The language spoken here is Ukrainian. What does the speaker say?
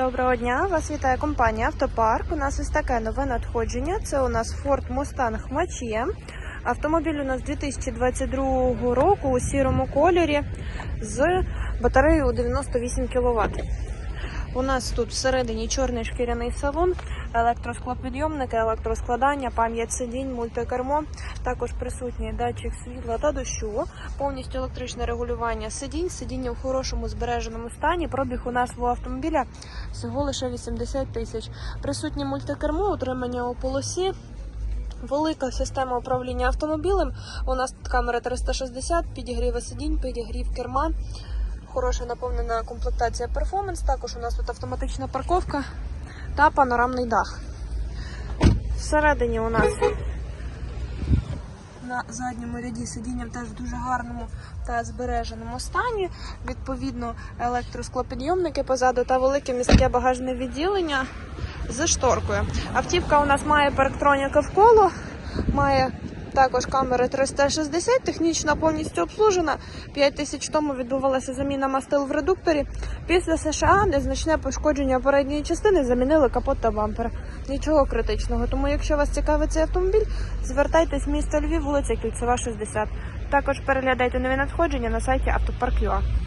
Доброго дня! Вас вітає компанія Автопарк. У нас ось таке нове надходження. Це у нас Ford Mustang Mach-E. Автомобіль у нас 2022 року у сірому кольорі з батареєю у 98 кВт. У нас тут всередині чорний шкіряний салон, електросклопідйомники, електроскладання, пам'ять сидінь, мультикермо. Також присутній датчик світла та дощу, повністю електричне регулювання сидінь, сидіння в хорошому збереженому стані. Пробіг у нас в автомобіля всього лише 80 тисяч. Присутнє мультикермо, утримання у полосі. Велика система управління автомобілем. У нас тут камера 360, підігріви сидінь, підігрів керма. Хороша наповнена комплектація перформанс. Також у нас тут автоматична парковка та панорамний дах. Всередині у нас на задньому ряді сидіння теж в дуже гарному та збереженому стані. Відповідно, електросклопідйомники позаду та велике міське багажне відділення з шторкою. Автівка у нас має парктроніка коло, має також камери 360, технічно повністю обслужена. 5 тисяч тому відбувалася заміна мастил в редукторі. Після США незначне пошкодження передньої частини замінили капот та бампер. Нічого критичного. Тому, якщо вас цікавить цей автомобіль, звертайтесь в місто Львів, вулиця Кільцева, 60. Також переглядайте нові надходження на сайті Автопарк.ua.